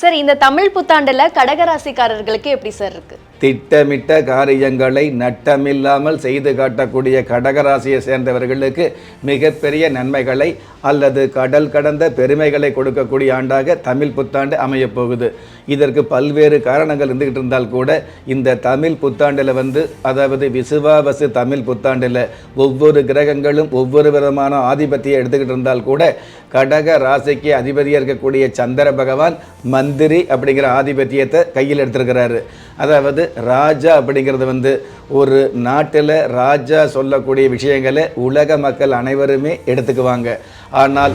Sir இந்த தமிழ் புத்தாண்டுல கடகராசிக்காரர்களுக்கு எப்படி சார் இருக்கு? திட்டமிட்ட காரியங்களை நட்டமில்லாமல் செய்து காட்டக்கூடிய கடகராசியை சேர்ந்தவர்களுக்கு மிகப்பெரிய நன்மைகளை அல்லது கடல் கடந்த பெருமைகளை கொடுக்கக்கூடிய ஆண்டாக தமிழ் புத்தாண்டு அமையப்போகுது இதற்கு பல்வேறு காரணங்கள் இருந்துகிட்டு இருந்தால் கூட இந்த தமிழ் புத்தாண்டில் வந்து அதாவது விசுவாவசு தமிழ் புத்தாண்டில் ஒவ்வொரு கிரகங்களும் ஒவ்வொரு விதமான ஆதிபத்தியம் எடுத்துக்கிட்டு இருந்தால் கூட கடக ராசிக்கு அதிபதியாக இருக்கக்கூடிய சந்திர பகவான் மந்திரி அப்படிங்கிற ஆதிபத்தியத்தை கையில் எடுத்திருக்கிறாரு. அதாவது ராஜா அப்படிங்கிறது வந்து ஒரு நாட்டில் ராஜா சொல்லக்கூடிய விஷயங்களை உலக மக்கள் அனைவருமே எடுத்துக்குவாங்க. ஆனால்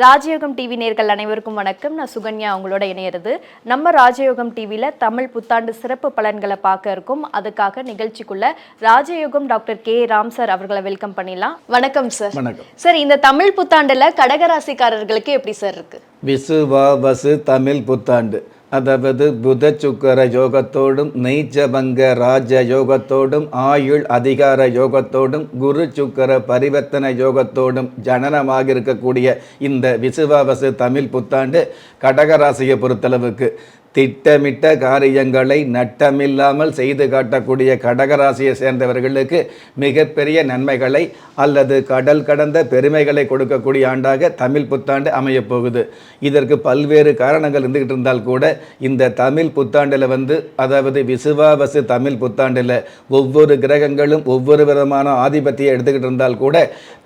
ராஜயோகம் டிவி நேர்கள் அனைவருக்கும் வணக்கம். நான் சுகன்யா உங்களோட இணையிறது. நம்ம ராஜயோகம் டிவியில் தமிழ் புத்தாண்டு சிறப்பு பலன்களை பார்க்க இருக்கோம். அதுக்காக நிகழ்ச்சிக்குள்ள Rajayogam doctor K Ram sir அவர்களை வெல்கம் பண்ணிடலாம். வணக்கம் சார். சார் இந்த தமிழ் புத்தாண்டுல கடகராசிக்காரர்களுக்கு எப்படி சார் இருக்கு? விசுவாவசு தமிழ் புத்தாண்டு. அதாவது புத சுக்கர யோகத்தோடும் நெய்ச்சபங்க ராஜ யோகத்தோடும் ஆயுள் அதிகார யோகத்தோடும் குரு சுக்கர பரிவர்த்தன யோகத்தோடும் ஜனனமாக இருக்கக்கூடிய இந்த விசுவாவசு தமிழ் புத்தாண்டு கடகராசியை பொறுத்தளவுக்கு திட்டமிட்ட காரியங்களை நட்டமில்லாமல் செய்து காட்டக்கூடிய கடகராசியை சேர்ந்தவர்களுக்கு மிகப்பெரிய நன்மைகளை அல்லது கடல் கடந்த பெருமைகளை கொடுக்கக்கூடிய ஆண்டாக தமிழ் புத்தாண்டு அமையப் போகுது. இதற்கு பல்வேறு காரணங்கள் இருந்துகிட்டு இருந்தால் கூட இந்த தமிழ் புத்தாண்டில் வந்து அதாவது விசுவாவசு தமிழ் புத்தாண்டில் ஒவ்வொரு கிரகங்களும் ஒவ்வொரு விதமான ஆதிபத்தியம் எடுத்துக்கிட்டு இருந்தால் கூட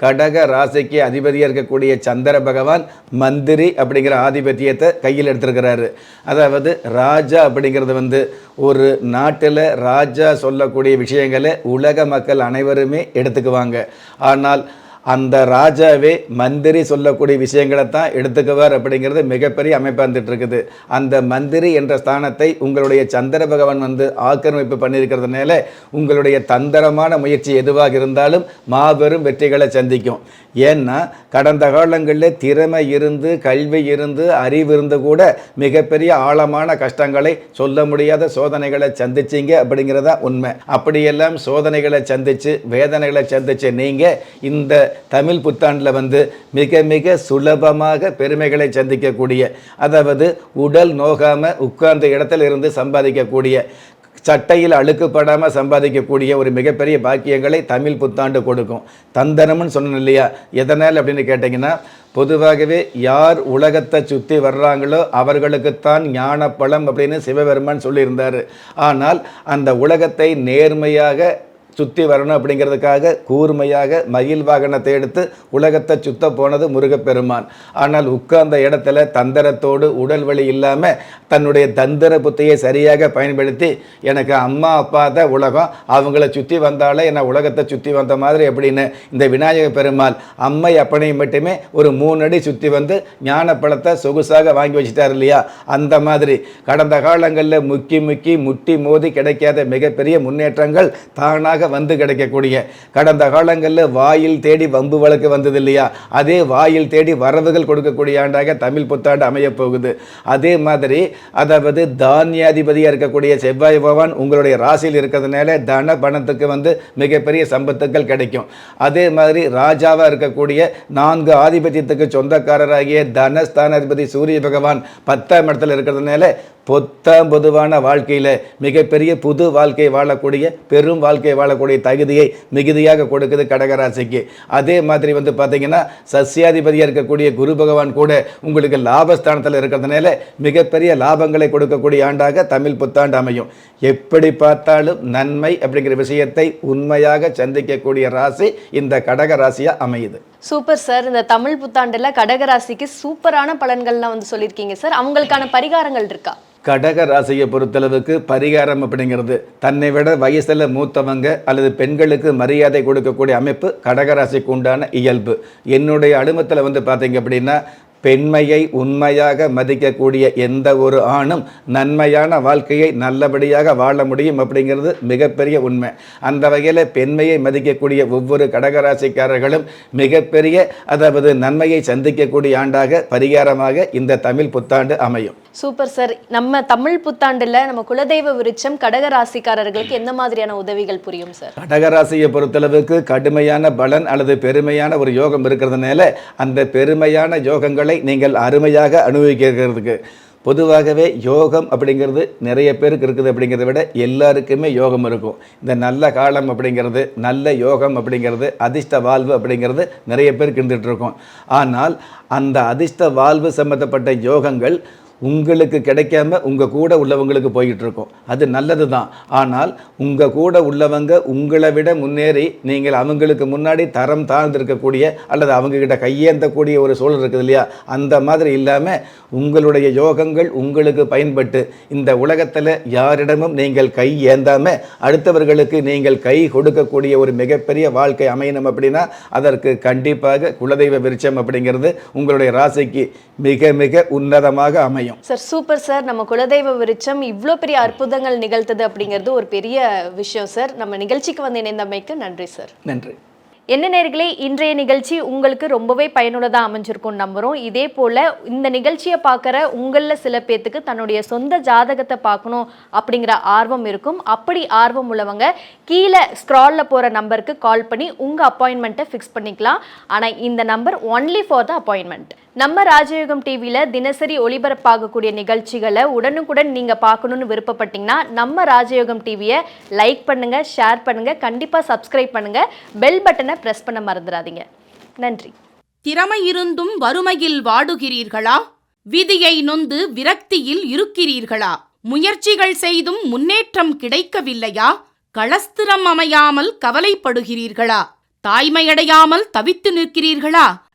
கடக ராசிக்கு அதிபதியாக இருக்கக்கூடிய சந்திர பகவான் மந்திரி அப்படிங்கிற ஆதிபத்தியத்தை கையில் எடுத்திருக்கிறாரு. அதாவது ராஜா அப்படிங்கிறது வந்து ஒரு நாட்டில் ராஜா சொல்லக்கூடிய விஷயங்களை உலக மக்கள் அனைவருமே எடுத்துக்குவாங்க. ஆனால் அந்த ராஜாவே மந்திரி சொல்லக்கூடிய விஷயங்களை தான் எடுத்துக்குவார் அப்படிங்கிறது மிகப்பெரிய அமைப்பாக இருந்துட்டு இருக்குது அந்த மந்திரி என்ற ஸ்தானத்தை உங்களுடைய சந்திர பகவான் வந்து ஆக்கிரமிப்பு பண்ணியிருக்கிறதுனால உங்களுடைய தந்திரமான முயற்சி எதுவாக இருந்தாலும் மாபெரும் வெற்றிகளை சந்திக்கும். ஏன்னா கடந்த காலங்களில் திறமை இருந்து கல்வி இருந்து அறிவு இருந்து கூட மிகப்பெரிய ஆழமான கஷ்டங்களை சொல்ல முடியாத சோதனைகளை சந்திச்சிங்க அப்படிங்கிறதா உண்மை. அப்படியெல்லாம் சோதனைகளை சந்திச்சு வேதனைகளை சந்திச்ச நீங்கள் இந்த தமிழ் புத்தாண்டில் வந்து மிக மிக சுலபமாக பெருமைகளை சந்திக்கக்கூடிய அதாவது உடல் நோகாமல் உட்கார்ந்த இடத்துல இருந்து சம்பாதிக்கக்கூடிய சட்டையில் அழுக்குப்படாமல் சம்பாதிக்கக்கூடிய ஒரு மிகப்பெரிய பாக்கியங்களை தமிழ் புத்தாண்டு கொடுக்கும். தந்தனம்னு சொன்னேன் இல்லையா? எதனால் அப்படின்னு கேட்டிங்கன்னா பொதுவாகவே யார் உலகத்தை சுற்றி வர்றாங்களோ அவர்களுக்குத்தான் ஞானப்பழம் அப்படின்னு சிவபெருமான் சொல்லியிருந்தார். ஆனால் அந்த உலகத்தை நேர்மையாக சுற்றி வரணும் அப்படிங்கிறதுக்காக கூர்மையாக மயில் வாகனத்தை எடுத்து உலகத்தை சுத்த போனது முருகப்பெருமான். ஆனால் உட்கார்ந்த இடத்துல தந்திரத்தோடு உடல் வலி இல்லாமல் தன்னுடைய தந்திர புத்தியை சரியாக பயன்படுத்தி எனக்கு அம்மா அப்பா தான் உலகம். அவங்கள சுற்றி வந்தாலே என்னை உலகத்தை சுற்றி வந்த மாதிரி அப்படின்னு இந்த விநாயக பெருமாள் அம்மை அப்பனையும் மட்டுமே ஒரு மூணு அடி சுற்றி வந்து ஞானப்பழத்தை சொகுசாக வாங்கி வச்சிட்டார் இல்லையா? அந்த மாதிரி. கடந்த காலங்களில் முக்கி முக்கி முட்டி மோதி கிடைக்காத மிகப்பெரிய முன்னேற்றங்கள் தானாக வந்து கிடைக்கக்கூடிய. கடந்த காலங்களில் வாயில் தேடி வம்பு வழக்கு வந்தது இல்லையா அதே வாயில் தேடி வரவுகள் கொடுக்கக்கூடிய ஆண்டாக தமிழ் புத்தாண்டு அமையப் போகுது. அதே மாதிரி அதாவது தானியாதிபதியாக இருக்கக்கூடிய செவ்வாய் பகவான் உங்களுடைய ராசியில் இருக்கிறதுனால தன பணத்துக்கு வந்து மிகப்பெரிய சம்பத்துக்கள் கிடைக்கும். அதே மாதிரி ராஜாவாக இருக்கக்கூடிய நான்கு ஆதிபத்தியத்துக்கு சொந்தக்காரராகிய தனஸ்தானாதிபதி சூரிய பகவான் பத்தாம் இடத்துல இருக்கிறதுனால பொத்தாம் பொதுவான வாழ்க்கையில் மிகப்பெரிய புது வாழ்க்கை வாழக்கூடிய பெரும் வாழ்க்கை வாழக்கூடிய தகுதியை மிகுதியாக கொடுக்குது கடகராசிக்கு. அதே மாதிரி வந்து பார்த்தீங்கன்னா சஸ்யாதிபதியாக இருக்கக்கூடிய குரு பகவான் கூட உங்களுக்கு லாபஸ்தானத்தில் இருக்கிறதுனால மிகப்பெரிய லாபங்களை கொடுக்கக்கூடிய ஆண்டாக தமிழ் புத்தாண்டு அமையும். எப்படி பார்த்தாலும் நன்மை அப்படிங்கிற விஷயத்தை உண்மையாக சந்திக்கக்கூடிய ராசி இந்த கடக ராசியாக அமையுது. Super sir. இந்த தமிழ் புத்தாண்டுல கடகராசிக்கு சூப்பரான பலன்கள்லாம் வந்து சொல்லியிருக்கீங்க சார். அவங்களுக்கான பரிகாரங்கள் இருக்கா? கடக ராசியை பொறுத்தளவுக்கு பரிகாரம் அப்படிங்கிறது தன்னை விட வயசில் மூத்தவங்க அல்லது பெண்களுக்கு மரியாதை கொடுக்கக்கூடிய அமைப்பு கடக ராசிக்கு உண்டான இயல்பு. என்னுடைய அனுமத்தில் வந்து பார்த்தீங்க அப்படின்னா பெண்மையை உண்மையாக மதிக்கக்கூடிய எந்த ஒரு ஆணும் நன்மையான வாழ்க்கையை நல்லபடியாக வாழ முடியும் அப்படிங்கிறது மிகப்பெரிய உண்மை. அந்த வகையில் பெண்மையை மதிக்கக்கூடிய ஒவ்வொரு கடகராசிக்காரர்களும் மிகப்பெரிய அதாவது நன்மையை சந்திக்கக்கூடிய ஆண்டாக பரிகாரமாக இந்த தமிழ் புத்தாண்டு அமையும். Super sir. நம்ம தமிழ் புத்தாண்டுல நம்ம குலதெய்வ விருட்சம் கடக ராசிக்காரர்களுக்கு எந்த மாதிரியான உதவிகள் புரியும் சார்? கடகராசியை பொறுத்தளவுக்கு கடுமையான பலன் அல்லது பெருமையான ஒரு யோகம் இருக்கிறதுனால அந்த பெருமையான யோகங்களை நீங்கள் அருமையாக அனுபவிக்கிறதுக்கு. பொதுவாகவே யோகம் அப்படிங்கிறது நிறைய பேருக்கு இருக்குது அப்படிங்கிறத விட எல்லாருக்குமே யோகம் இருக்கும். இந்த நல்ல காலம் அப்படிங்கிறது நல்ல யோகம் அப்படிங்கிறது அதிர்ஷ்ட வாழ்வு அப்படிங்கிறது நிறைய பேருக்கு இருந்துகிட்ருக்கும் ஆனால் அந்த அதிர்ஷ்ட வாழ்வு சம்மந்தப்பட்ட யோகங்கள் உங்களுக்கு கிடைக்காம உங்கள் கூட உள்ளவங்களுக்கு போய்கிட்டு இருக்கும். அது நல்லது தான் ஆனால் உங்கள் கூட உள்ளவங்க உங்களை விட முன்னேறி நீங்கள் அவங்களுக்கு முன்னாடி தரம் தாழ்ந்திருக்கக்கூடிய அல்லது அவங்கக்கிட்ட கையேந்தக்கூடிய ஒரு சூழல் இருக்குது இல்லையா? அந்த மாதிரி இல்லாமல் உங்களுடைய யோகங்கள் உங்களுக்கு பயன்பட்டு இந்த உலகத்தில் யாரிடமும் நீங்கள் கை ஏந்தாமல் அடுத்தவர்களுக்கு நீங்கள் கை கொடுக்கக்கூடிய ஒரு மிகப்பெரிய வாழ்க்கை அமையணும் அப்படின்னா அதற்கு கண்டிப்பாக குலதெய்வ விருட்சம் அப்படிங்கிறது உங்களுடைய ராசிக்கு மிக மிக உன்னதமாக அமையும். சார் சூப்பர் சார் நம்ம குலதெய்வ விருட்சம் இவ்வளோ பெரிய அற்புதங்கள் நிகழ்த்தது அப்படிங்கிறது ஒரு பெரிய விஷயம் சார் நம்ம நிகழ்ச்சிக்கு வந்து இணைந்தமைக்கு நன்றி சார் நன்றி. என்ன நேர்களே இன்றைய நிகழ்ச்சி உங்களுக்கு ரொம்பவே பயனுள்ளதாக அமைஞ்சிருக்கும் நம்புகிறோம் இதே போல் இந்த நிகழ்ச்சியை பார்க்குற உங்களில் சில பேர்த்துக்கு தன்னுடைய சொந்த ஜாதகத்தை பார்க்கணும் அப்படிங்கிற ஆர்வம் இருக்கும். அப்படி ஆர்வம் உள்ளவங்க கீழே ஸ்க்ராலில் போகிற நம்பருக்கு கால் பண்ணி உங்கள் அப்பாயின்மெண்ட்டை ஃபிக்ஸ் பண்ணிக்கலாம். ஆனால் இந்த number only for the appointment நம்ம ராஜயோகம் டிவியில் தினசரி ஒளிபரப்பாகக்கூடிய நிகழ்ச்சிகளை உடனுக்குடன் நீங்கள் பார்க்கணுன்னு விருப்பப்பட்டீங்கன்னா நம்ம ராஜயோகம் டிவியை லைக் பண்ணுங்கள் ஷேர் பண்ணுங்கள் கண்டிப்பாக சப்ஸ்கிரைப் பண்ணுங்கள் பெல் பட்டனை ப்ரெஸ் பண்ண மறந்துடாதீங்க. நன்றி. திறமை இருந்தும் வறுமையில் வாடுகிறீர்களா? விதியை நொந்து விரக்தியில் இருக்கிறீர்களா? முயற்சிகள் செய்தும் முன்னேற்றம் கிடைக்கவில்லையா? களஸ்திரம் அமையாமல் கவலைப்படுகிறீர்களா? தாய்மையடையாமல் தவித்து நிற்கிறீர்களா?